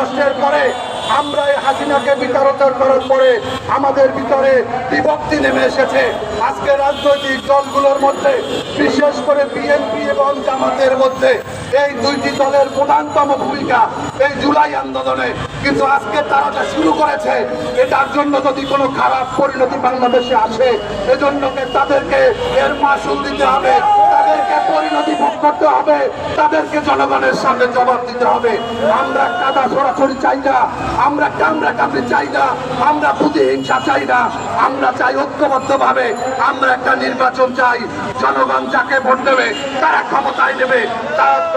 কষ্টের পরে আমরা এই হাসিনাকে বিতাড়িত করার পরে আমাদের ভিতরে বিভক্তি নেমে এসেছে। আজকে রাজনৈতিক দলগুলোর মধ্যে, বিশেষ করে বিএনপি এবং জামাতের মধ্যে এই দুইটি দলের প্রধানতম ভূমিকা এই জুলাই আন্দোলনে। কিন্তু আজকে তারা শুরু করেছে, এটার জন্য যদি কোনো খারাপ পরিণতি বাংলাদেশে আসে, এজন্য তাদেরকে এর মাসুল দিতে হবে। পরিণতি ভোগ করতে হবে, তাদেরকে জনগণের সামনে জবাব দিতে হবে। আমরা কাদা সরাসরি চাই না, আমরা কামড়া কামড়ে চাই না, আমরা প্রতিহিংসা চাই না, আমরা চাই ঐক্যবদ্ধ ভাবে আমরা একটা নির্বাচন চাই। জনগণ যাকে ভোট দেবে, তারা ক্ষমতায় নেবে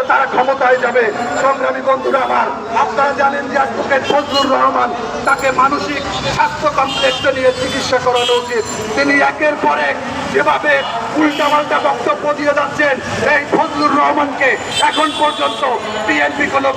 তারা ক্ষমতায় যাবে। সংগ্রামী বন্ধুরা আমার, আপনারা জানেন যে অ্যাডভোকেট ফজলুর রহমান তাকে মানসিক স্বাস্থ্য কমপ্লেক্সে নিয়ে চিকিৎসা করানো উচিত। তিনি একের পর এক যেভাবে উল্টাপাল্টা বক্তব্য দিয়ে যাচ্ছেন এই ফজলুর রহমানকে, এখন পর্যন্ত বিএনপি কোনো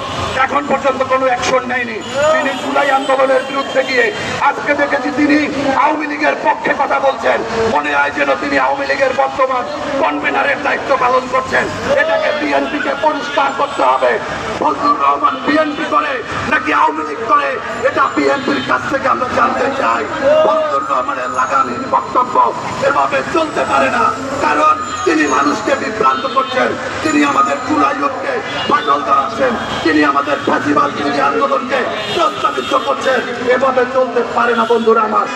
এখন পর্যন্ত কোনো অ্যাকশন নেয়নি। তিনি জুলাই আন্দোলনের বিরুদ্ধে গিয়ে আজকে দেখেছি তিনি আওয়ামী লীগের পক্ষে কথা বলছেন। মনে হয় যেন তিনি আওয়ামী লীগের বর্তমান কনভেনারের দায়িত্ব পালন করছেন। এটাকে বিএনপিকে পরিষ্কার করতে হবে। ফজলুর রহমান বিএনপি করে নাকি আওয়ামী লীগ করে? এটা বিএনপির কাছ থেকে আমরা জানতে চাই। ফজলুর রহমানের লাগানির বক্তব্য এভাবে চলতে পারে না। কারণ তিনি মানুষকে বিভ্রান্ত করছেন। তিনি আমাদের চুলাইকে ফাটল ধরাচ্ছেন তিনি আমাদের ফ্যাসিবাদ বিরোধী আন্দোলনকে প্রস্তাবিত করছেন। এভাবে চলতে পারে না বন্ধুরা আমার।